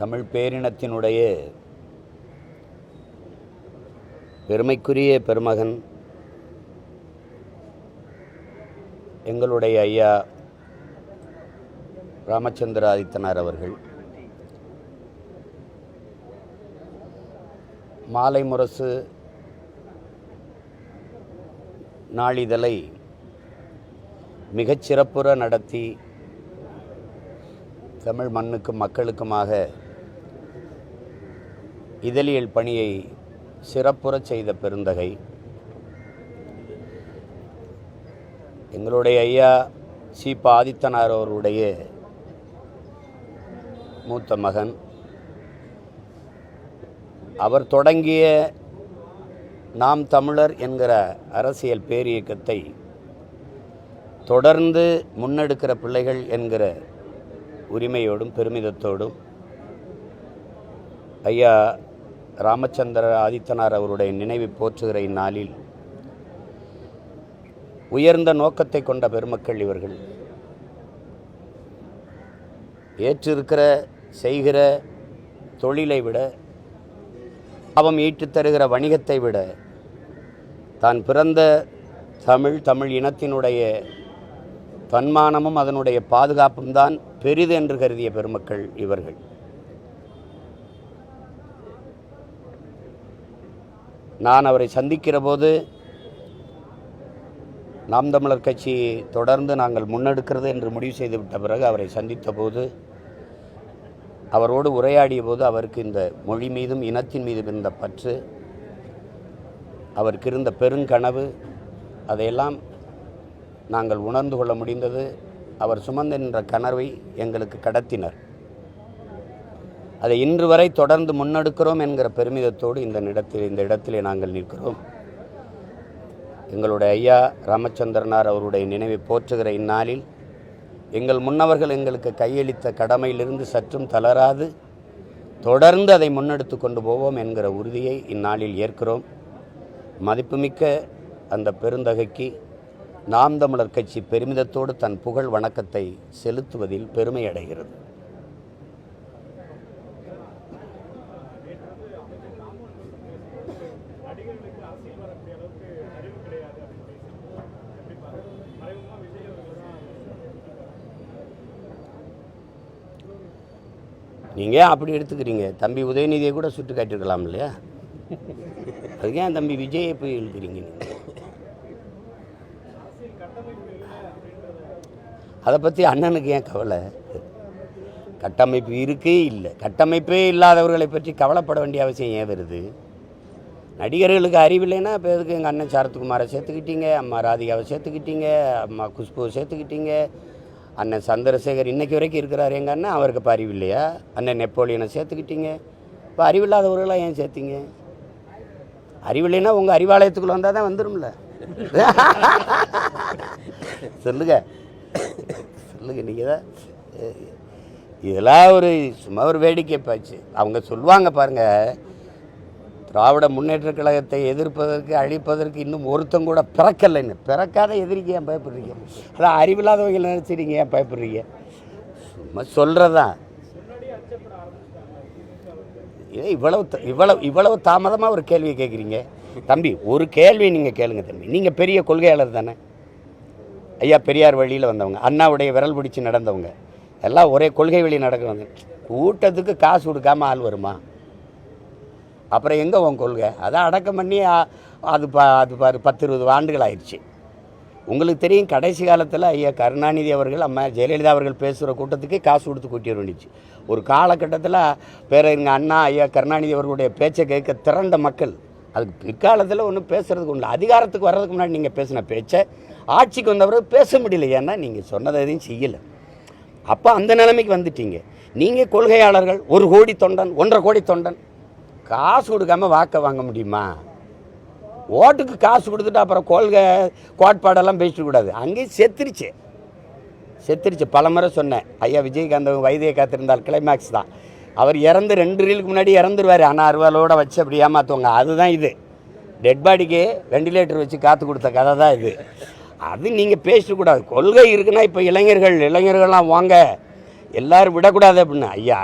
தமிழ் பேரினத்தினுடைய பெருமைக்குரிய பெருமகன் எங்களுடைய ஐயா ராமச்சந்திர ஆதித்தனார் அவர்கள். மாலை முரசு நாளிதழை மிகச்சிறப்புற நடத்தி தமிழ் மண்ணுக்கும் மக்களுக்குமாக இதழியல் பணியை சிறப்புறச் செய்த பெருந்தகை. எங்களுடைய ஐயா சீப ஆதித்தனார் அவருடைய மூத்த மகன். அவர் தொடங்கிய நாம் தமிழர் என்கிற அரசியல் பேரியக்கத்தை தொடர்ந்து முன்னெடுக்கிற பிள்ளைகள் என்கிற உரிமையோடும் பெருமிதத்தோடும் ஐயா ராமச்சந்திர ஆதித்தனார் அவருடைய நினைவை போற்றுகிற இந்நாளில் உயர்ந்த நோக்கத்தை கொண்ட பெருமக்கள் இவர்கள் ஏற்றிருக்கிற செய்கிற தொழிலை விட அவம் ஈட்டுத் தருகிற வணிகத்தை விட தான் பிறந்த தமிழ் தமிழ் இனத்தினுடைய தன்மானமும் அதனுடைய பாதுகாப்பும் தான் பெரிது என்று கருதிய பெருமக்கள் இவர்கள். நான் அவரை சந்திக்கிற போது நாம் தமிழர் கட்சி தொடர்ந்து நாங்கள் முன்னெடுக்கிறது என்று முடிவு செய்துவிட்ட பிறகு அவரை சந்தித்த போது அவரோடு உரையாடிய போது அவருக்கு இந்த மொழி மீதும் இனத்தின் மீதும் இருந்த பற்று அவருக்கு இருந்த பெருங்கனவு அதையெல்லாம் நாங்கள் உணர்ந்து கொள்ள முடிந்தது. அவர் சுமந்த நின்ற கனவை எங்களுக்கு கடத்தினர். அதை இன்று வரை தொடர்ந்து முன்னெடுக்கிறோம் என்கிற பெருமிதத்தோடு இந்த இடத்தில் இந்த இடத்திலே நாங்கள் நிற்கிறோம். எங்களுடைய ஐயா ராமச்சந்திரனார் அவருடைய நினைவை போற்றுகிற இந்நாளில் எங்கள் முன்னவர்கள் எங்களுக்கு கையளித்த கடமையிலிருந்து சற்றும் தளராது தொடர்ந்து அதை முன்னெடுத்து கொண்டு போவோம் என்கிற உறுதியை இந்நாளில் ஏற்கிறோம். மதிப்புமிக்க அந்த பெருந்தகைக்கு நாம் தமிழர் கட்சி பெருமிதத்தோடு தன் புகழ் வணக்கத்தை செலுத்துவதில் பெருமை அடைகிறது நீங்கள் ஏன் அப்படி எடுத்துக்கிறீங்க? தம்பி உதயநிதியை கூட சுட்டு காட்டியிருக்கலாம் இல்லையா? அதுக்கு ஏன் தம்பி விஜயை போய் எழுதுறீங்க அதை பற்றி அண்ணனுக்கு ஏன் கவலை? கட்டமைப்பு இருக்கே இல்லை. கட்டமைப்பே இல்லாதவர்களை பற்றி கவலைப்பட வேண்டிய அவசியம் ஏன் வருது? நடிகர்களுக்கு அறிவில்லைன்னா இப்போ எதுக்கு எங்கள் அண்ணன் சரத்குமாரை சேர்த்துக்கிட்டீங்க? அம்மா ராதிகாவை சேர்த்துக்கிட்டீங்க? அம்மா குஷ்புவை சேர்த்துக்கிட்டீங்க? அண்ணன் சந்திரசேகர் இன்றைக்கு வரைக்கும் இருக்கிறார். எங்கள் அண்ணன் அவருக்கு இப்போ அறிவு இல்லையா? அண்ணன் நெப்போலியனை சேர்த்துக்கிட்டீங்க. இப்போ அறிவில்லாதவர்களாக ஏன் சேர்த்தீங்க? அறிவில்லைன்னா உங்கள் அறிவாலயத்துக்குள்ளே வந்தால் தான் வந்துடும்ல சொல்லுங்க. சொல்லுங்க நீங்கள் தான். இதெல்லாம் ஒரு சும்மா ஒரு வேடிக்கை பாச்சு அவங்க சொல்லுவாங்க பாருங்க திராவிட முன்னேற்ற கழகத்தை எதிர்ப்பதற்கு அழிப்பதற்கு இன்னும் ஒருத்தம் கூட பிறக்கலைன்னு. பிறக்காத எதிரிக்கு ஏன் பயப்படுறீங்க? அதான் அறிவில்லாதவங்க நினச்சிட்டீங்க ஏன் பயப்படுறீங்க? சும்மா சொல்கிறதான் ஏன் இவ்வளவு இவ்வளவு இவ்வளவு தாமதமாக ஒரு கேள்வியை கேட்குறீங்க தம்பி ஒரு கேள்வியை நீங்கள் கேளுங்க தம்பி. நீங்கள் பெரிய கொள்கையாளர் தானே. ஐயா பெரியார் வழியில் வந்தவங்க அண்ணாவுடைய விரல் பிடிச்சி நடந்தவங்க. எல்லாம் ஒரே கொள்கை வழி நடக்கிறவங்க கூட்டத்துக்கு காசு கொடுக்காம ஆள் வருமா? அப்புறம் எங்கே உன் கொள்கை? அதான் அடக்கம் பண்ணி அது ப அது பாரு பத்து இருபது ஆண்டுகள் ஆயிடுச்சு. உங்களுக்கு தெரியும் கடைசி காலத்தில் ஐயா கருணாநிதி அவர்கள் அம்மா ஜெயலலிதா அவர்கள் பேசுகிற கூட்டத்துக்கு காசு கொடுத்து கூட்டி வந்துச்சு ஒரு காலகட்டத்தில் பேரறிஞர் அண்ணா ஐயா கருணாநிதி அவர்களுடைய பேச்சை கேட்க திரண்ட மக்கள் அதுக்கு பிற்காலத்தில் ஒன்றும் பேசுகிறதுக்கு ஒன்று அதிகாரத்துக்கு வர்றதுக்கு முன்னாடி நீங்கள் பேசின பேச்சை ஆட்சிக்கு வந்தவரை பேச முடியல. ஏன்னா நீங்கள் சொன்னதை எதையும் செய்யலை. அப்போ அந்த நிலைமைக்கு வந்துட்டீங்க. நீங்கள் கொள்கையாளர்கள் ஒரு கோடி தொண்டன் ஒன்றரை கோடி தொண்டன் காசு கொடுக்காம வாக்க வாங்க முடியுமா? ஓட்டுக்கு காசு கொடுத்துட்டு அப்புறம் கொள்கை கோட்பாடெல்லாம் பேசிட்டு கூடாது. அங்கேயும் செத்துருச்சு. செத்துருச்சு. பல முறை சொன்னேன். ஐயா விஜயகாந்த் வைத்திய காத்திருந்தால் கிளைமேக்ஸ் தான். அவர் இறந்து ரெண்டு ரீலுக்கு முன்னாடி இறந்துருவார். ஆனால் அறுவாலோட வச்சு அப்படி ஏமாற்றுவாங்க அதுதான் இது. டெட் பாடிக்கு வெண்டிலேட்டர் வச்சு காத்து கொடுத்த கதை தான் இது. அது நீங்கள் பேசக்கூடாது கொள்கை இருக்குன்னா இப்போ இளைஞர்கள் இளைஞர்கள்லாம் வாங்க. எல்லாரும் விடக்கூடாது அப்படின்னு. ஐயா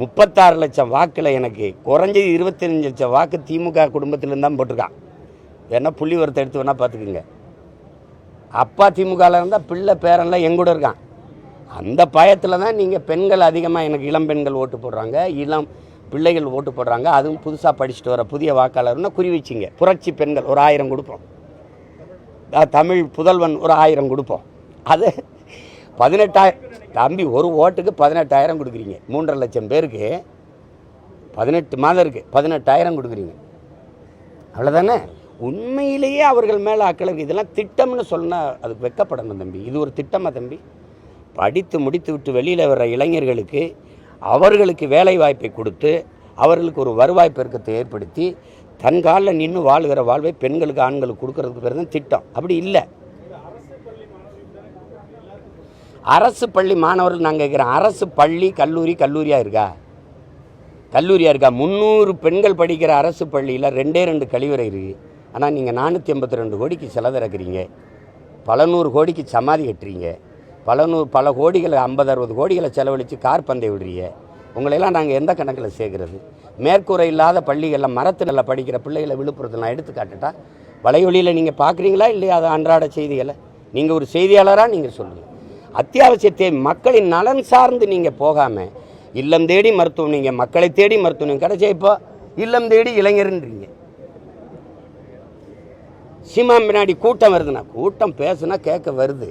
முப்பத்தாறு லட்சம் வாக்கில் எனக்கு குறைஞ்சது இருபத்தஞ்சு லட்சம் வாக்கு திமுக குடும்பத்திலேருந்து தான் போட்டிருக்கான். வேணால் புள்ளி ஒருத்தர் எடுத்து வேணால் பார்த்துக்குங்க. அப்பா திமுகவில் இருந்தால் பிள்ளை பேரன்லாம் எங்கூட இருக்கான். அந்த பயத்தில் தான் நீங்கள் பெண்கள் அதிகமாக எனக்கு இளம் பெண்கள் ஓட்டு போடுறாங்க. இளம் பிள்ளைகள் ஓட்டு போடுறாங்க. அதுவும் புதுசாக படிச்சுட்டு வர புதிய வாக்காளர்னா குறி வச்சிங்க. புரட்சி பெண்கள் ஒரு ஆயிரம் கொடுப்போம். தமிழ் புதல்வன் ஒரு ஆயிரம் கொடுப்போம். அது பதினெட்டாயிரம் தம்பி ஒரு ஓட்டுக்கு பதினெட்டாயிரம் கொடுக்குறீங்க. மூன்றரை லட்சம் பேருக்கு பதினெட்டு மாதம் இருக்குது பதினெட்டாயிரம் கொடுக்குறீங்க. அவ்வளோதானே உண்மையிலேயே அவர்கள் மேலே அக்களவு இதெல்லாம் திட்டம்னு சொன்னால் அதுக்கு வெக்கப்படணும் தம்பி. இது ஒரு திட்டமா தம்பி? படித்து முடித்து விட்டு வெளியில் வர்ற இளைஞர்களுக்கு அவர்களுக்கு வேலை வாய்ப்பை கொடுத்து அவர்களுக்கு ஒரு வருவாய் பெருக்கத்தை ஏற்படுத்தி தன் காலில் நின்று வாழ்கிற வாழ்வை பெண்களுக்கு ஆண்களுக்கு கொடுக்கறதுக்கு பேர் தான் திட்டம். அப்படி இல்லை. அரசு பள்ளி மாணவர்கள் நாங்கள் கேட்குறோம் அரசு பள்ளி கல்லூரி கல்லூரியாக இருக்கா? கல்லூரியாக இருக்கா? முந்நூறு பெண்கள் படிக்கிற அரசு பள்ளியில் ரெண்டே ரெண்டு கழிவறை இருக்குது ஆனால் நீங்கள் நானூற்றி எண்பத்தி ரெண்டு கோடிக்கு செலவிறக்குறீங்க பல நூறு கோடிக்கு சமாதி கட்டுறீங்க. பல நூறு பல கோடிகளை ஐம்பது அறுபது கோடிகளை செலவழித்து கார் பந்தை விடுறீங்க. உங்களையெல்லாம் நாங்கள் எந்த கணக்கில் சேர்க்குறது? மேற்கூரை இல்லாத பள்ளிகளில் மரத்து நில படிக்கிற பிள்ளைகளை விழுப்புரத்தில் நான் எடுத்து காட்டுட்டா? வலைவழியில் நீங்கள் பார்க்குறீங்களா இல்லையா? அது அன்றாட செய்திகளை. நீங்கள் ஒரு செய்தியாளராக நீங்கள் சொல்லுங்கள் அத்தியாவசிய தேவை மக்களின் நலன் சார்ந்து நீங்கள் போகாமல் இல்லம் தேடி மருத்துவம் நீங்கள் மக்களை தேடி மருத்துவம் கிடைச்சா இப்போ இல்லம் தேடி இளைஞர்ன்றீங்க. சீமா பின்னாடி கூட்டம் வருதுண்ணா கூட்டம் பேசுனா கேட்க வருது.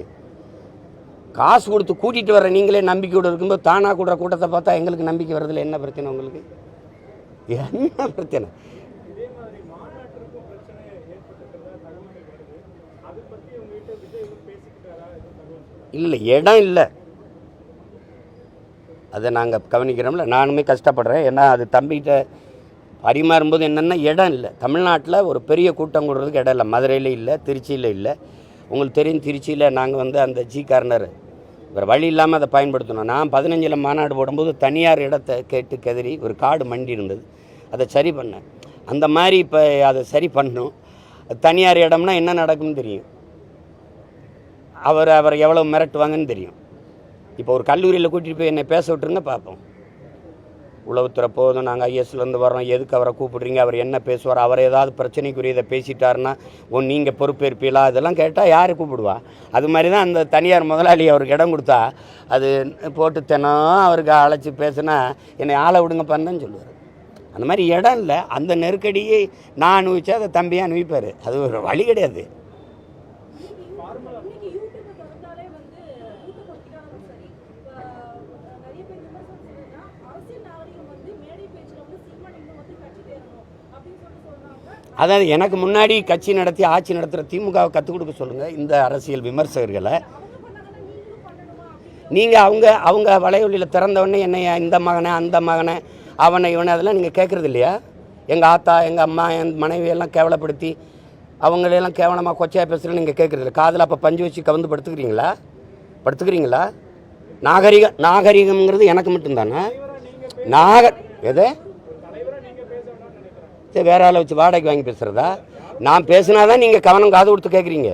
காசு கொடுத்து கூட்டிகிட்டு வர நீங்களே நம்பிக்கையோடு இருக்கும்போது தானாக கூடுற கூட்டத்தை பார்த்தா எங்களுக்கு நம்பிக்கை வருதுல என்ன பிரச்சனை உங்களுக்கு? என்ன பிரச்சனை? இல்லை இடம் இல்லை. அதை நாங்கள் கவனிக்கிறோம்ல. நானுமே கஷ்டப்படுறேன். ஏன்னா அது தம்பிகிட்ட பரிமாறும்போது என்னென்னா இடம் இல்லை. தமிழ்நாட்டில் ஒரு பெரிய கூட்டம் கூடுறதுக்கு இடம் இல்லை. மதுரையில் இல்லை திருச்சியில் இல்லை. உங்களுக்கு தெரியும் திருச்சியில் நாங்கள் வந்து அந்த ஜி கார்னர். வேறு வழி இல்லாமல் அதை பயன்படுத்தணும் நான் பதினஞ்சில் மாநாடு போடும்போது தனியார் இடத்தை கேட்டு கதறி ஒரு காடு மண்டி இருந்தது. அதை சரி பண்ணேன். அந்த மாதிரி இப்போ அதை சரி பண்ணணும் தனியார் இடம்னா என்ன நடக்கும்னு தெரியும். அவர் அவர் எவ்வளோ மிரட்டுவாங்கன்னு தெரியும். இப்போ ஒரு கல்லூரியில் கூட்டிகிட்டு போய் என்னை பேச விட்டுருங்க பார்ப்போம். உளவுத்துறை போதும் நாங்கள் ஐஎஸ்லேருந்து வரோம் எதுக்கு அவரை கூப்பிடுறீங்க? அவர் என்ன பேசுவார்? அவர் ஏதாவது பிரச்சனைக்குரியதை பேசிட்டாருன்னா ஒன் நீங்கள் பொறுப்பேற்பீங்களா இதெல்லாம் கேட்டால் யார் கூப்பிடுவா? அது மாதிரி தான் அந்த தனியார் முதலாளி அவருக்கு இடம் கொடுத்தா அது போட்டு தினம் அவருக்கு அழைச்சி பேசுனா என்னை ஆளை விடுங்கப்பான்னு தான் சொல்லுவார். அந்த மாதிரி இடம் இல்லை. அந்த நெருக்கடியை நான் அனுபவிச்சா அதை தம்பியாக அனுபவிப்பார். அது ஒரு வழி கிடையாது இன்னைக்கு யூடியூப் திறந்தாலே வந்து ஊக்கப்படுத்திக்காலும் சரி இப்ப, அஹ், நிறைய பேர் விமர்சனம் சொல்றதுன்னா அரசியல் நாகரிகம் வந்து மேடை பேச்சுல வந்து சினிமா நின்று வந்து கட்சி தேரணும் அப்படின்னு சொல்லிட்டு சொல்றாங்க அதாவது எனக்கு முன்னாடி கட்சி நடத்தி ஆட்சி நடத்துகிற திமுகவை கற்றுக் கொடுக்க சொல்லுங்கள் இந்த அரசியல் விமர்சகர்களை. நீங்கள் அவங்க அவங்க வலையொலியில் திறந்தவொடனே என்னை இந்த மகனை அந்த மகனை அவனை இவனை அதெல்லாம் நீங்கள் கேட்குறது இல்லையா? எங்கள் ஆத்தா எங்கள் அம்மா என் மனைவியெல்லாம் கேவலப்படுத்தி அவங்களெல்லாம் கேவலமாக கொச்சையாக பேசுகிறேன்னு நீங்கள் கேட்குறது இல்லை. காதில் அப்போ பஞ்சு வச்சு கவுந்து படுத்துக்கிறீங்களா படுத்துக்கிறீங்களா? நாகரிக நாகரிகம்ங்கிறது எனக்கு மட்டும்தானே? நாக எது? சரி வேற ஆளை வச்சு வாடகைக்கு வாங்கி பேசுகிறதா நான் பேசினாதான் நீங்கள் கவனம் காது கொடுத்து கேட்குறீங்க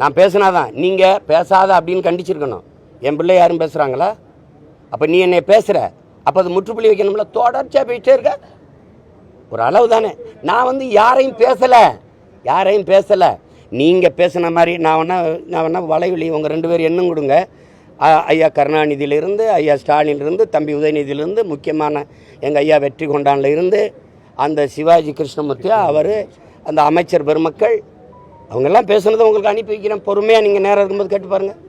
நான் பேசினாதான். நீங்கள் பேசாத அப்படின்னு கண்டிச்சிருக்கணும். என் பிள்ளை யாரும் பேசுகிறாங்களா அப்போ நீ என்னை பேசுகிற அப்போ அது முற்றுப்புள்ளி வைக்கணும்ல? தொடர்ச்சியாக போயிட்டே இருக்க. ஒரு அளவு தானே. நான் வந்து யாரையும் பேசலை. யாரையும் பேசலை. நீங்கள் பேசின மாதிரி நான் வேணா நான் வேணா வலைவலி உங்கள் ரெண்டு பேரும் எண்ணும் கொடுங்க. ஐயா கருணாநிதியிலிருந்து ஐயா ஸ்டாலினிலிருந்து தம்பி உதயநிதியிலிருந்து முக்கியமான எங்கள் ஐயா வெற்றி கொண்டான்ல இருந்து அந்த சிவாஜி கிருஷ்ணமூர்த்தியா அவர் அந்த அமைச்சர் பெருமக்கள் அவங்கெல்லாம் பேசுனதை உங்களுக்கு அனுப்பி வைக்கிறேன். பொறுமையாக நீங்கள் நேரம் இருக்கும்போது கேட்டு பாருங்கள்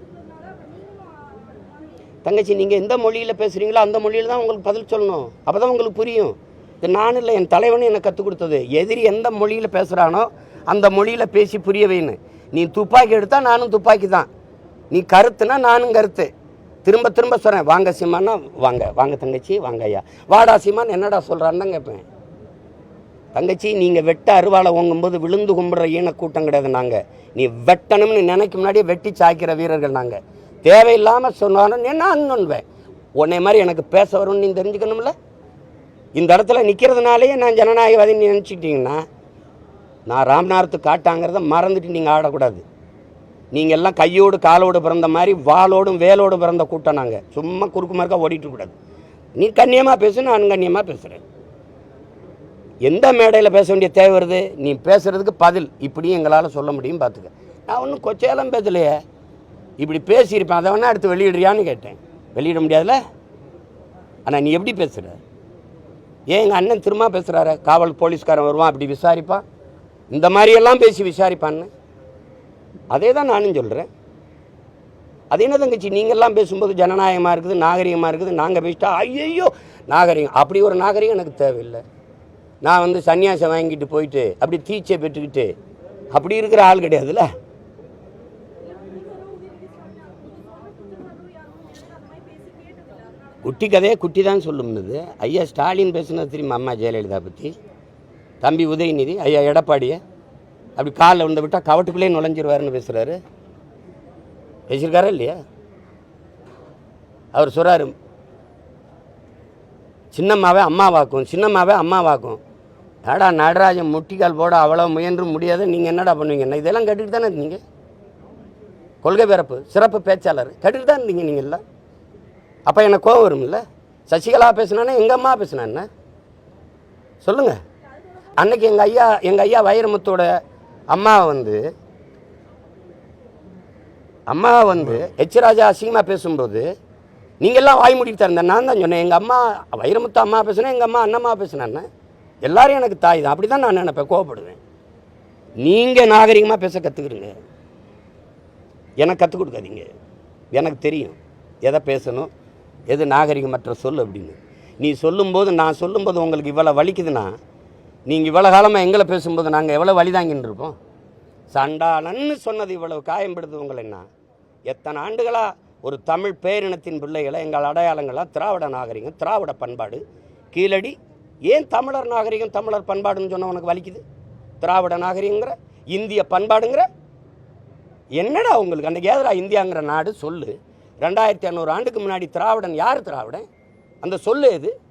தங்கச்சி நீங்கள் எந்த மொழியில் பேசுகிறீங்களோ அந்த மொழியில் தான் உங்களுக்கு பதில் சொல்லணும். அப்போ தான் உங்களுக்கு புரியும். இது நான் இல்லை என் தலைவனும் எனக்கு கற்றுக் கொடுத்தது. எதிரி எந்த மொழியில் பேசுகிறானோ அந்த மொழியில் பேசி புரிய வைன்னு. நீ துப்பாக்கி எடுத்தால் நானும் துப்பாக்கி தான். நீ கருத்துனா நானும் கருத்து. திரும்ப திரும்ப சொல்கிறேன் வாங்க சிம்மான்னா வாங்க வாங்க தங்கச்சி வாங்க ஐயா. வாடா சீமான் என்னடா சொல்கிறான்னு தான் கேட்பேன். தங்கச்சி நீங்கள் வெட்ட அருவாளை ஓங்கும்போது விழுந்து கும்பிட்ற ஈன கூட்டம் கிடையாது நாங்கள் நீ வெட்டணும்னு நினைக்க முன்னாடியே வெட்டி சாய்க்கிற வீரர்கள் நாங்கள் தேவையில்லாமல் சொன்னாலும் நான் நொன்வேன் உன்னை மாதிரி எனக்கு பேச வரும்னு நீ தெரிஞ்சுக்கணும்ல? இந்த இடத்துல நிற்கிறதுனாலேயே நான் ஜனநாயகவாதின்னு நினச்சிக்கிட்டிங்கன்னா நான் ராம்நாத் காட்டாங்கிறத மறந்துட்டு நீங்கள் ஆடக்கூடாது. நீங்கள் எல்லாம் கையோடு காலோடு பிறந்த மாதிரி வாளோடும் வேலோடு பிறந்த கூட்டம் நாங்கள் சும்மா குறுக்கு மறுக்கா ஓடிட்டு நீ கண்ணியமாக பேசு நான் கண்ணியமாக பேசுகிறேன் எந்த மேடையில் பேச வேண்டிய தேவை வருது? நீ பேசுகிறதுக்கு பதில். இப்படியும் எங்களால் சொல்ல முடியும் பார்த்துக்க. நான் ஒன்றும் கொச்சையெல்லாம் பேசலையே. இப்படி பேசியிருப்பேன். அதை வேணால் அடுத்து வெளியிடுறியான்னு கேட்டேன். வெளியிட முடியாதுல்ல? ஆனால் நீ எப்படி பேசுகிற ஏன் எங்கள் அண்ணன் திரும்ப பேசுகிறாரு காவல் போலீஸ்காரன் வருவான் அப்படி விசாரிப்பான்? இந்த மாதிரியெல்லாம் பேசி விசாரிப்பான்னு. அதே தான் நானும் சொல்கிறேன் அது என்ன தங்கச்சி? நீங்கள்லாம் பேசும்போது ஜனநாயகமாக இருக்குது நாகரிகமாக இருக்குது. நாங்கள் பேசிட்டா ஐயையோ நாகரிகம். அப்படி ஒரு நாகரிகம் எனக்கு தேவையில்லை. நான் வந்து சன்னியாசம் வாங்கிட்டு போயிட்டு அப்படி தீச்சை பெற்றுக்கிட்டு அப்படி இருக்கிற ஆள் கிடையாதுல்ல? குட்டி கதையை குட்டி தான் சொல்லும்னது. ஐயா ஸ்டாலின் பேசுனது தெரியுமா அம்மா ஜெயலலிதா பற்றி தம்பி உதயநிதி ஐயா எடப்பாடியை? அப்படி காலில் வந்து விட்டால் கவட்டுக்குள்ளே நுழைஞ்சிருவாருன்னு பேசுகிறாரு பேசியிருக்காரா இல்லையா? அவர் சொல்கிறாரு சின்னம்மாவே அம்மாவாக்கும் சின்னம்மாவே அம்மாவாக்கும். ஏடா நடராஜன் முட்டிக்கால் போட அவ்வளோ முயன்று முடியாது. நீங்கள் என்னடா பண்ணுவீங்கண்ணா இதெல்லாம் கேட்டுட்டு தானே இருந்தீங்க கொள்கை பிறப்பு சிறப்பு பேச்சாளர். கட்டிட்டு தான் இருந்தீங்க நீங்கள் எல்லாம். அப்போ எனக்கு கோவம் வரும்ல? சசிகலா பேசுனானே எங்கள் அம்மா பேசுனா என்ன? சொல்லுங்கள் அன்னைக்கு எங்கள் ஐயா எங்கள் ஐயா வைரமுத்தோட அம்மா வந்து அம்மா வந்து ஹெச் ராஜா அசிங்கமாக பேசும்போது நீங்கள்லாம் வாய் மூடிட்டு தான் நான் தான் சொன்னேன் எங்கள் அம்மா வைரமுத்து அம்மா பேசுனேன் எங்கள் அம்மா அண்ணம்மா பேசுனேன்னு எல்லாரும் எனக்கு தாய் தான். அப்படி தான் நான் நினைப்பேன் கோவப்படுவேன். நீங்கள் நாகரிகமாக பேச கற்றுக்குறீங்க எனக்கு கற்றுக் கொடுக்காதீங்க. எனக்கு தெரியும் எதை பேசணும் எது நாகரிகமற்ற சொல் அப்படின்னு. நீ சொல்லும்போது நான் சொல்லும்போது உங்களுக்கு இவ்வளோ வலிக்குதுன்னா நீங்கள் இவ்வளோ காலமாக எங்களை பேசும்போது நாங்கள் எவ்வளோ வழி தாங்கின்னு இருப்போம்? சண்டாளன்னு சொன்னது இவ்வளவு காயம்படுது உங்களைன்னா எத்தனை ஆண்டுகளாக ஒரு தமிழ் பேரினத்தின் பிள்ளைகளை எங்கள் அடையாளங்களாக திராவிட நாகரிகம் திராவிட பண்பாடு கீழடி ஏன் தமிழர் நாகரிகம் தமிழர் பண்பாடுன்னு சொன்ன உனக்கு வலிக்குது? திராவிட நாகரிகங்கிற இந்திய பண்பாடுங்கிற? என்னடா உங்களுக்கு? அன்றைக்கி ஏதரா இந்தியாங்கிற நாடு? சொல்லு. ரெண்டாயிரத்தி ஐநூறு ஆண்டுக்கு முன்னாடி திராவிடன் யார் திராவிடன்? அந்த சொல்லு எது?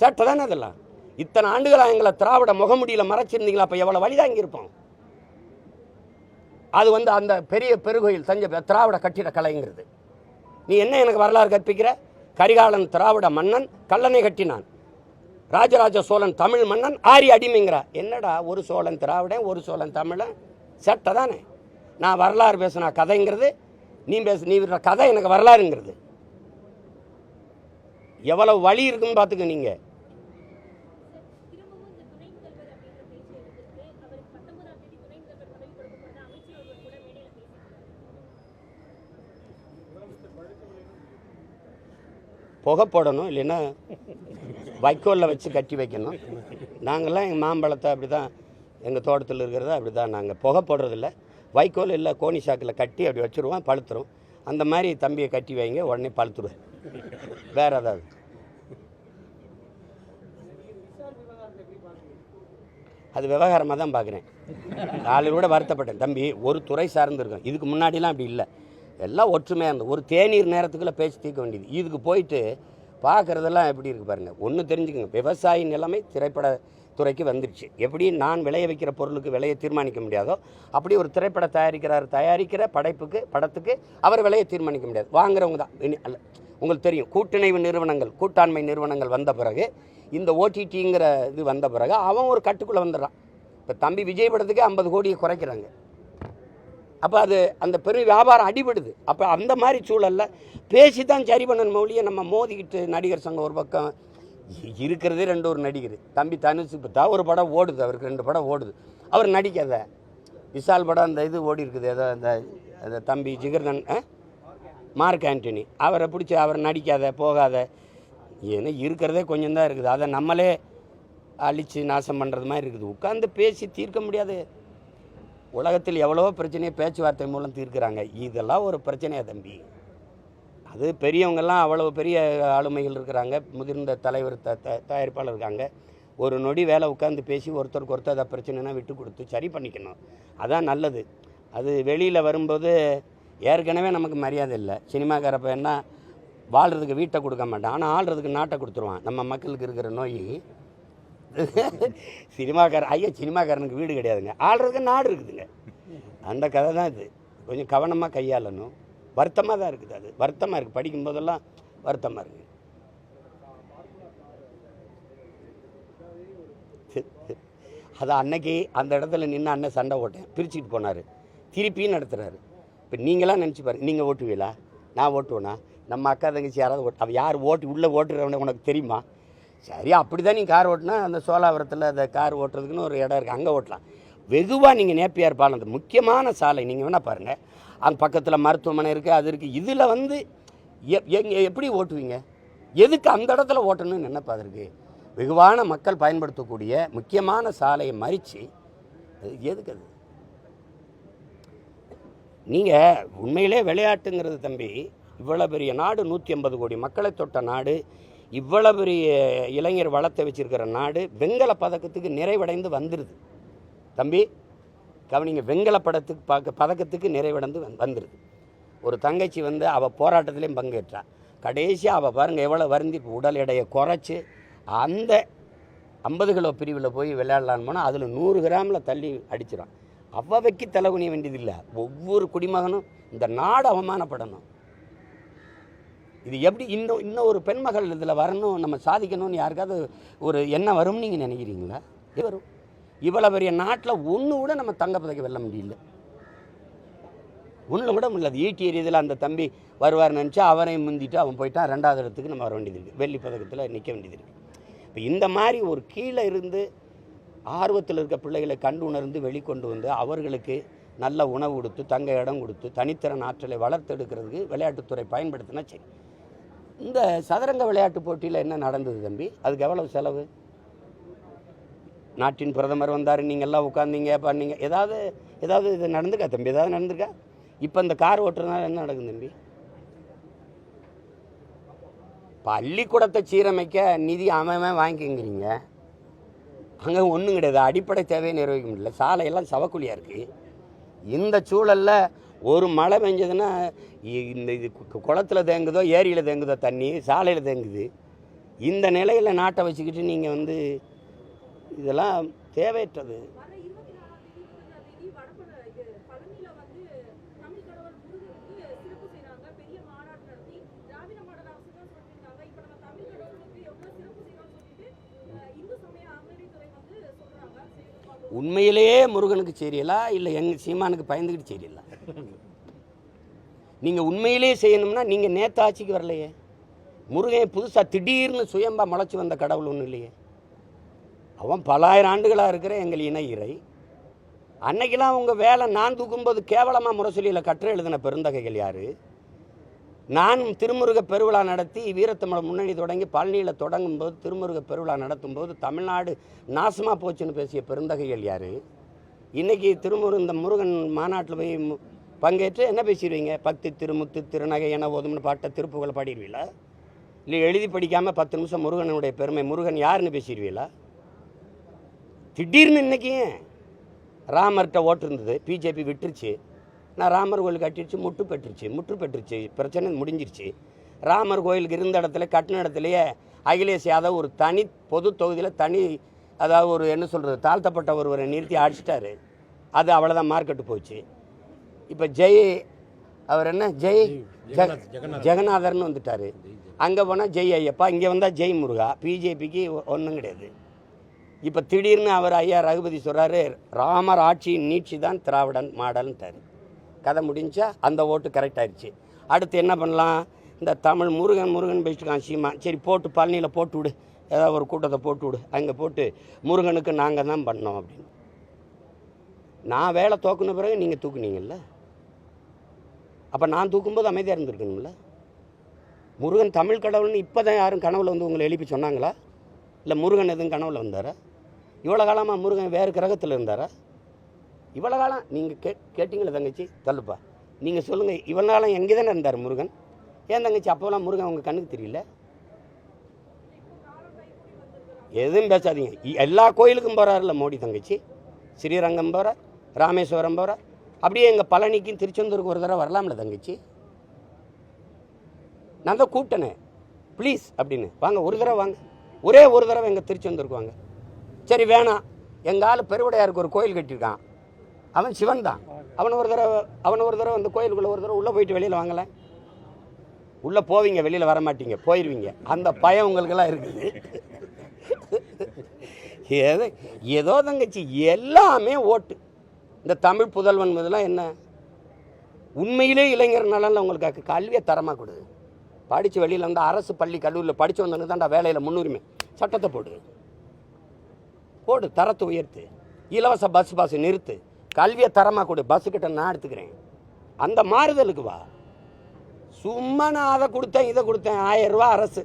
சேட்டை தானே அதெல்லாம். இத்தனை ஆண்டுகளாக எங்களை திராவிட முகமுடியில் மறைச்சிருந்தீங்களா? அப்போ எவ்வளோ வழிதாங்கியிருப்போம் அது வந்து அந்த பெரிய பெருகோயில் தஞ்சை திராவிட கட்டிட கலைங்கிறது நீ என்ன எனக்கு வரலாறு கற்பிக்கிற? கரிகாலன் திராவிட மன்னன் கல்லணை கட்டினான். ராஜராஜ சோழன் தமிழ் மன்னன் ஆரி அடிமைங்கிறா. என்னடா ஒரு சோழன் திராவிடன் ஒரு சோழன் தமிழன்? சட்டை தானே. நான் வரலாறு பேசுனா கதைங்கிறது நீ பேசு நீ விடுற கதை எனக்கு வரலாறுங்கிறது. எவ்வளவு வழி இருக்குன்னு பார்த்துக்க நீங்கள் புகை போடணும் இல்லைன்னா வைக்கோலில் வச்சு கட்டி வைக்கணும். நாங்கள்லாம் எங்கள் மாம்பழத்தை அப்படி தான் எங்கள் தோட்டத்தில் இருக்கிறத அப்படி தான் நாங்கள் புகை போடுறதில்ல. வைக்கோல் இல்லை கோணி சாக்கில் கட்டி அப்படி வச்சுருவோம் பழுத்துரும். அந்த மாதிரி தம்பியை கட்டி வைங்க உடனே பழுத்துருவேன் வேறு ஏதாவது. அது விவகாரமாக தான் பார்க்குறேன் நாலு கூட வருத்தப்பட்டேன். தம்பி ஒரு துறை சார்ந்திருக்கும் இதுக்கு முன்னாடிலாம் அப்படி இல்லை. எல்லாம் ஒற்றுமையாக இருந்தது ஒரு தேநீர் நேரத்துக்குள்ளே பேச்சு தீர்க்க வேண்டியது. இதுக்கு போயிட்டு பார்க்குறதெல்லாம் எப்படி இருக்குது பாருங்கள் ஒன்று தெரிஞ்சுக்கோங்க. விவசாயி நிலைமை திரைப்பட துறைக்கு வந்துருச்சு. எப்படி நான் விளைய வைக்கிற பொருளுக்கு விலையை தீர்மானிக்க முடியாதோ அப்படி ஒரு திரைப்பட தயாரிக்கிறார் தயாரிக்கிற படைப்புக்கு படத்துக்கு அவர் விலையை தீர்மானிக்க முடியாது. வாங்குறவங்க தான். அல்ல உங்களுக்கு தெரியும். கூட்டிணைவு நிறுவனங்கள் கூட்டாண்மை நிறுவனங்கள் வந்த பிறகு இந்த ஓடிடிங்கிற இது வந்த பிறகு அவன் ஒரு கட்டுக்குள்ளே வந்துடுறான். இப்போ தம்பி விஜய் படத்துக்கு ஐம்பது கோடியை குறைக்கிறாங்க. அப்போ அது அந்த பெரும் வியாபாரம் அடிபடுது. அப்போ அந்த மாதிரி சூழலில் பேசி தான் சரி பண்ணணும் மொழியை நம்ம மோதிக்கிட்டு நடிகர் சங்கம் ஒரு பக்கம். இருக்கிறதே ரெண்டு ஒரு நடிகர். தம்பி தனுஷ் இப்போ தான் ஒரு படம் ஓடுது அவருக்கு ரெண்டு படம் ஓடுது. அவர் நடிக்காத. விஷால் படம் அந்த இது ஓடி இருக்குது ஏதோ அந்த அந்த தம்பி ஜிகர்தன் ஆ? Mark Antony. அவரை பிடிச்சி அவர் நடிக்காத போகாத. ஏன்னா இருக்கிறதே கொஞ்சம் தான் இருக்குது. அதை நம்மளே அழித்து நாசம் பண்ணுறது மாதிரி இருக்குது. உட்காந்து பேசி தீர்க்க முடியாது. உலகத்தில் எவ்வளவோ பிரச்சனையை பேச்சுவார்த்தை மூலம் தீர்க்கிறாங்க. இதெல்லாம் ஒரு பிரச்சனையா தம்பி? அது பெரியவங்கெல்லாம் அவ்வளோ பெரிய ஆளுமைகள் இருக்கிறாங்க. முதிர்ந்த தலைவர் த த- தயாரிப்பாளர் இருக்காங்க. ஒரு நொடி வேலை உட்காந்து பேசி ஒருத்தருக்கு ஒருத்தர் அதை பிரச்சனைனா விட்டு கொடுத்து சரி பண்ணிக்கணும். அதான் நல்லது. அது வெளியில் வரும்போது ஏற்கனவே நமக்கு மரியாதை இல்லை. சினிமாக்கார என்ன வாழ்கிறதுக்கு வீட்டை கொடுக்க மாட்டான். ஆனால் ஆள்றதுக்கு நாட்டை கொடுத்துருவான். நம்ம மக்களுக்கு இருக்கிற நோய் சினிமாக்காரன் ஐயா சினிமாக்காரனுக்கு வீடு கிடையாதுங்க. ஆடுறதுக்கு நாடு இருக்குதுங்க. அந்த கதை தான் இது. கொஞ்சம் கவனமாக கையாளணும். வருத்தமாக தான் இருக்குது அது. வருத்தமாக இருக்குது படிக்கும் போதெல்லாம் வருத்தமாக இருக்குது அது அன்னைக்கு அந்த இடத்துல நின்று அண்ணன் சண்டை ஓட்டேன் பிரிச்சுட்டு போனார். திருப்பியும் நடத்துகிறாரு இப்போ நீங்களாம் நினச்சி பாருங்க. நீங்கள் ஓட்டுவீங்களா? நான் ஓட்டுவேனா? நம்ம அக்கா தங்கச்சி யாராவது ஓட்டு அவள் யார் ஓட்டு உள்ளே ஓட்டுறவனே உனக்கு தெரியுமா? சரி அப்படி தான் நீ கார் ஓட்டினா அந்த சோலாவரத்தில் அந்த கார் ஓட்டுறதுக்குன்னு ஒரு இடம் இருக்குது அங்கே ஓட்டலாம். வெகுவாக நீங்கள் நேப்பியார் பாலம் அந்த முக்கியமான சாலை நீங்கள் வேணால் பாருங்கள் அங்கே பக்கத்தில் மருத்துவமனை இருக்குது அது இருக்குது இதில் வந்து எ- எப்படி ஓட்டுவீங்க? எதுக்கு அந்த இடத்துல ஓட்டணும்னு நினைப்பா இருக்குது வெகுவான மக்கள் பயன்படுத்தக்கூடிய முக்கியமான சாலையை மறித்து அது எதுக்கு அது? நீங்கள் உண்மையிலே விளையாட்டுங்கிறது தம்பி இவ்வளோ பெரிய நாடு நூற்றி ஐம்பது கோடி மக்களை தொட்ட நாடு இவ்வளோ பெரிய இளைஞர் வளத்தை வச்சுருக்கிற நாடு வெங்கல பதக்கத்துக்கு நிறைவடைந்து வந்துடுது தம்பி கவனிங்க வெங்கல படத்துக்கு பார்க்க பதக்கத்துக்கு நிறைவடைந்து வந் வந்துடுது ஒரு தங்கச்சி வந்து அவள் போராட்டத்திலையும் பங்கேற்றா. கடைசியாக அவள் பாருங்கள் எவ்வளோ வருந்தி உடல் எடையை குறைச்சி அந்த ஐம்பது கிலோ பிரிவில் போய் விளையாடலான்னு போனால் அதில் நூறு கிராமில் தள்ளி அடிச்சிடும் அவ்வவைக்கு தலை குனிய வேண்டியதில்லை. ஒவ்வொரு குடிமகனும் இந்த நாடு அவமானப்படணும். இது எப்படி இன்னும் இன்னும் ஒரு பெண்மகள் இதில் வரணும் நம்ம சாதிக்கணும்னு யாருக்காவது ஒரு எண்ணம் வரும்னு நீங்கள் நினைக்கிறீங்களா? இது வரும். இவ்வளோ பெரிய நாட்டில் ஒன்று கூட நம்ம தங்க பதக்க வெல்ல முடியல. ஒன்றில் கூட முடியல. அது ஈட்டி எறியதில் அந்த தம்பி வருவார் நினச்சா அவரையும் முந்திட்டு அவன் போயிட்டான். ரெண்டாவது இடத்துக்கு நம்ம வர வேண்டியது இருக்குது வெள்ளி பதக்கத்தில் நிற்க வேண்டியது இருக்குது இப்போ இந்த மாதிரி ஒரு கீழே இருந்து ஆர்வத்தில் இருக்க பிள்ளைகளை கண்டு உணர்ந்து வெளிக்கொண்டு வந்து அவர்களுக்கு நல்ல உணவு கொடுத்து தங்க இடம் கொடுத்து தனித்திறன் ஆற்றலை வளர்த்தெடுக்கிறதுக்கு விளையாட்டுத்துறை பயன்படுத்தினா சரி. இந்த சதுரங்க விளையாட்டு போட்டியில் என்ன நடந்தது தம்பி? அதுக்கு எவ்வளவு செலவு? நாட்டின் பிரதமர் வந்தார் நீங்கள் எல்லாம் உட்காந்தீங்க பண்ணீங்க. ஏதாவது ஏதாவது இது நடந்துக்கா தம்பி? ஏதாவது நடந்திருக்கா? இப்போ இந்த கார் ஓட்டுறதுனால என்ன நடக்கும் தம்பி? பள்ளிக்கூடத்தை சீரமைக்க நிதி அவன் வாங்கிக்கிறீங்க. அங்கே ஒன்றும் கிடையாது. அடிப்படை தேவையை நிர்வகிக்க முடியல. சாலையெல்லாம் சவக்குழியாக இருக்குது இந்த சூழலில் ஒரு மழை பெஞ்சதுன்னா இந்த இது குளத்தில் தேங்குதோ ஏரியில் தேங்குதோ தண்ணி சாலையில் தேங்குது. இந்த நிலையில் நாட்டை வச்சுக்கிட்டு நீங்கள் வந்து இதெல்லாம் தேவையற்றது. உண்மையிலேயே முருகனுக்கு செய்யலா இல்லை எங்கள் சீமானுக்கு பயந்துக்கிட்டு செய்யலா நீங்கள் உண்மையிலேயே செய்யணும்னா நீங்கள் நேற்று ஆட்சிக்கு வரலையே. முருகன் புதுசாக திடீர்னு சுயம்பா முளைச்சி வந்த கடவுள் ஒன்றும் இல்லையே. அவன் பலாயிரம் ஆண்டுகளாக இருக்கிற எங்கள் இணை இறை. அன்னைக்கெல்லாம் உங்கள் வேலை நான் தூக்கும்போது கேவலமாக முரசொலியில் கற்று எழுதின பெருந்தகைகள் யார்? நான் திருமுருக பெருவிழா நடத்தி வீரத்தமிழ் முன்னணி தொடங்கி பழனியில் தொடங்கும்போது திருமுருக பெருவிழா நடத்தும்போது தமிழ்நாடு நாசமாக போச்சுன்னு பேசிய பெருந்தகைகள் யார்? இன்றைக்கி திருமுரு இந்த முருகன் மாநாட்டில் போய் பங்கேற்று என்ன பேசிடுவீங்க? பக்தி திருமுத்து திருநகை என ஓதும்னு பாட்டை திருப்புகளை பாடிடுவீங்களா இல்லை எழுதி படிக்காமல் பத்து நிமிஷம் முருகனுடைய பெருமை முருகன் யாருன்னு பேசிடுவீங்களா திடீர்னு இன்னைக்கு ராமர்கிட்ட ஓட்டு இருந்தது. பிஜேபி விட்டுருச்சு. நான் ராமர் கோயில் கட்டிடுச்சு முட்டு பெற்றுச்சு முற்று பெற்றுச்சு பிரச்சனை முடிஞ்சிருச்சு. ராமர் கோயிலுக்கு இருந்த இடத்துல கட்டின இடத்துலையே அகிலேஷ் யாதவ் ஒரு தனி பொது தொகுதியில் தனி அதாவது ஒரு என்ன சொல்கிறது தாழ்த்தப்பட்ட ஒருவரை நிறுத்தி அடிச்சிட்டாரு. அது அவ்வளோதான் மார்க்கெட்டு போச்சு. இப்போ ஜெய் அவர் என்ன? ஜெய் ஜெக- ஜெகநாதர்னு வந்துட்டார். அங்கே போனால் ஜெய் ஐயப்பா இங்கே வந்தால் ஜெய் முருகா. பிஜேபிக்கு ஒன்றும் கிடையாது. இப்போ திடீர்னு அவர் ஐயா ரகுபதி சொல்கிறாரு ராமர் ஆட்சியின் நீட்சி தான் திராவிடன் மாடல்ன்ட்டாரு. கதை முடிஞ்சா அந்த ஓட்டு கரெக்ட் ஆயிடுச்சு அடுத்து என்ன பண்ணலாம்? இந்த தமிழ் முருகன் முருகன் பேசிட்டுருக்கான் சீமா. சரி போட்டு பழனியில் போட்டு விடு. ஏதாவது ஒரு கூட்டத்தை போட்டு விடு. அங்கே போட்டு முருகனுக்கு நாங்கள் தான் பண்ணோம் அப்படின்னு. நான் வேலை தூக்குன பிறகு நீங்கள் தூக்குனீங்கல்ல? அப்போ நான் தூக்கும்போது அமைதியாக இருந்திருக்கணும்ல? முருகன் தமிழ் கடவுள்னு இப்போ தான் யாரும் கனவில் வந்து உங்களை எழுப்பி சொன்னாங்களா? இல்லை முருகன் எதுவும் கனவில் வந்தாரா? இவ்வளோ காலமாக முருகன் வேறு கிரகத்தில் இருந்தாரா? இவ்வளோ காலம் நீங்கள் கே கேட்டிங்களே தங்கச்சி? தள்ளுப்பா. நீங்கள் சொல்லுங்கள் இவ்வளோ காலம் எங்கே தானே இருந்தார் முருகன்? ஏன் தங்கச்சி அப்போலாம் முருகன் உங்கள் கண்ணுக்கு தெரியல? எதுவும் பேசாதீங்க. எல்லா கோயிலுக்கும் போகிறாருல்ல மோடி தங்கச்சி? ஸ்ரீரங்கம் போகிறார் ராமேஸ்வரம் போகிறார் அப்படியே எங்கள் பழனிக்கும் திருச்செந்தூருக்கு ஒரு தடவை வரலாம்ல தங்கச்சி? நான் தான் கூப்பிட்டேனே. ப்ளீஸ் அப்படின்னு. வாங்க ஒரு தடவை வாங்க. ஒரே ஒரு தடவை எங்கள் திருச்செந்தூருக்கு வாங்க. சரி வேணாம். எங்கள் ஆள் பெருவுடையாருக்கு ஒரு கோயில் கட்டியிருக்கான். அவன் சிவன் தான். அவன் ஒரு தடவை அவன் ஒரு தடவை அந்த கோயிலுக்குள்ளே ஒரு தடவை உள்ளே போயிட்டு வெளியில் வாங்கலை உள்ளே போவீங்க வெளியில் வர மாட்டீங்க போயிடுவீங்க அந்த பயம் உங்களுக்கெல்லாம் இருக்குது. ஏதோ ஏதோ தங்கச்சி எல்லாமே ஓட்டு. இந்த தமிழ் புதல்வன் இதெல்லாம் என்ன? உண்மையிலே இளைஞர் நலனில் உங்களுக்கு கல்வியை தரமாக கொடு. படித்து வெளியில் வந்து அரசு பள்ளி கல்லூரியில் படித்து வந்தவனுக்கு தான்டா வேலையில் முன்னுரிமை. சட்டத்தை போடு. போடு தரத்தை உயர்த்து. இலவச பஸ் பாஸ் நிறுத்து. கல்வியை தரமாக கொடு. பஸ்ஸு கிட்ட நான் எடுத்துக்கிறேன். அந்த மாறுதலுக்கு வா. சும்மா நான் அதை கொடுத்தேன் இதை கொடுத்தேன். ஆயிரம் ரூபா அரசு.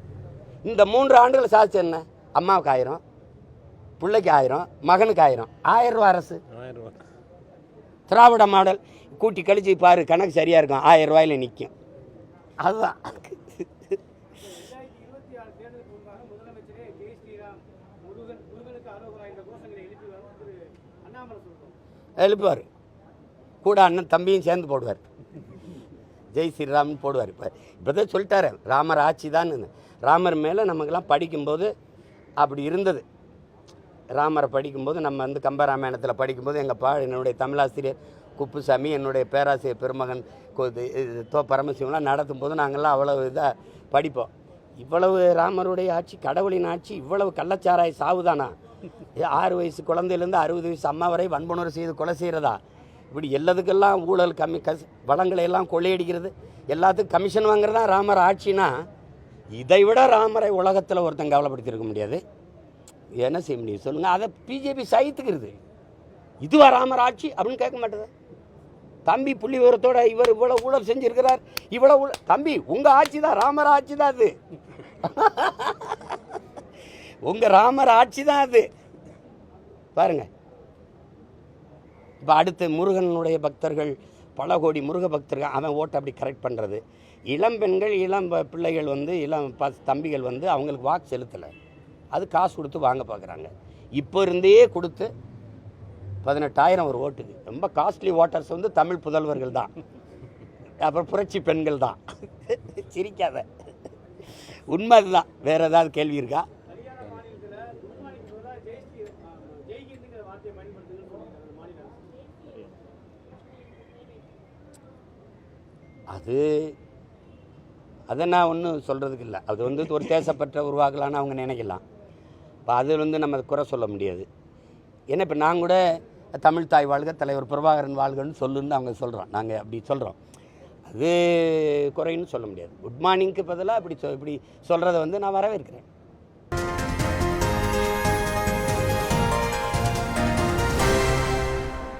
இந்த மூன்று ஆண்டுகளை சாதிச்சு என்ன? அம்மாவுக்கு ஆயிரம் பிள்ளைக்கு ஆயிரம் மகனுக்கு ஆயிரம். ஆயிரம் ரூபா அரசு. ஆயிரம் ரூபா திராவிட மாடல் கூட்டி கழிச்சு பாரு கணக்கு சரியாக இருக்கும். ஆயிரம் ரூபாயில் நிற்கும் அதுதான். எழுப்புவார். கூட அண்ணன் தம்பியும் சேர்ந்து போடுவார். ஜெய் ஸ்ரீராம்னு போடுவார். இப்போ இப்போ தான் சொல்லிட்டாரு. ராமர் ஆட்சி தான் ராமர் மேலே நமக்கெல்லாம் படிக்கும்போது அப்படி இருந்தது. ராமரை படிக்கும்போது நம்ம வந்து கம்பராமாயணத்தில் படிக்கும்போது எங்கள் பா என்னுடைய தமிழாசிரியர் குப்புசாமி என்னுடைய பேராசிரியர் பெருமகன் தோ பரமசிவம்லாம் நடத்தும் போது நாங்கள்லாம் அவ்வளவு இதாக படிப்போம். இவ்வளவு ராமருடைய ஆட்சி கடவுளின் ஆட்சி இவ்வளவு கள்ளச்சாராய் சாவுதானா ஆறு வயசு குழந்தையிலேருந்து அறுபது வயசு அம்மா வரை வன்புணர்வு செய்து கொலை செய்கிறதா இப்படி எல்லாத்துக்கெல்லாம் ஊழல் கம்மி கஸ் வளங்களை எல்லாம் கொள்ளையடிக்கிறது. எல்லாத்துக்கும் கமிஷன் வாங்குறதா ராமர் ஆட்சினா? இதை விட ராமரை உலகத்தில் ஒருத்தன் கவலைப்படுத்தியிருக்க முடியாது. என்ன செய்ய முடியும்? சொல்லுங்கள் அதை பிஜேபி சகித்துக்கிறது. இதுவா ராமர் ஆட்சி அப்படின்னு கேட்க மாட்டேது. தம்பி புள்ளி விவரத்தோட இவர் இவ்வளோ ஊழல் செஞ்சுருக்கிறார். இவ்வளோ ஊழல். தம்பி உங்கள் ஆட்சி தான் ராமர் ஆட்சி தான் அது. உங்கள் ராமர் ஆட்சி தான் அது. பாருங்க. இப்போ அடுத்து முருகனுடைய பக்தர்கள் பல கோடி முருக பக்தர்கள் அவன் ஓட்டை அப்படி கரெக்ட் பண்ணுறது இளம் பெண்கள் இளம் பிள்ளைகள் வந்து இளம் ப தம்பிகள் வந்து அவங்களுக்கு வாக்கு செலுத்தலை. அது காசு கொடுத்து வாங்க பார்க்குறாங்க. இப்போ இருந்தே கொடுத்து பதினெட்டாயிரம் ஒரு ஓட்டுக்கு. ரொம்ப காஸ்ட்லி ஓட்டர்ஸ் வந்து தமிழ் புதல்வர்கள் தான். அப்புறம் புரட்சி பெண்கள் தான். சிரிக்காத. உண்மை அதுதான் வேறு ஏதாவது கேள்வி இருக்கா? அது அதை நான் ஒன்றும் சொல்கிறதுக்கு இல்லை. அது வந்து ஒரு தேசப்பற்ற உருவாக்கலான்னு அவங்க நினைக்கலாம். இப்போ அது வந்து நம்ம குறை சொல்ல முடியாது. ஏன்னா இப்போ நான் கூட தமிழ் தாய் வாழ்க தலைவர் பிரபாகரன் வாழ்கன்னு சொல்லுன்னு அவங்க சொல்கிறோம் நாங்கள் அப்படி சொல்கிறோம் அது குறைன்னு சொல்ல முடியாது. குட் மார்னிங்க்கு பதிலாக இப்படி சொ இப்படி சொல்கிறத வந்து நான் வரவேற்கிறேன்.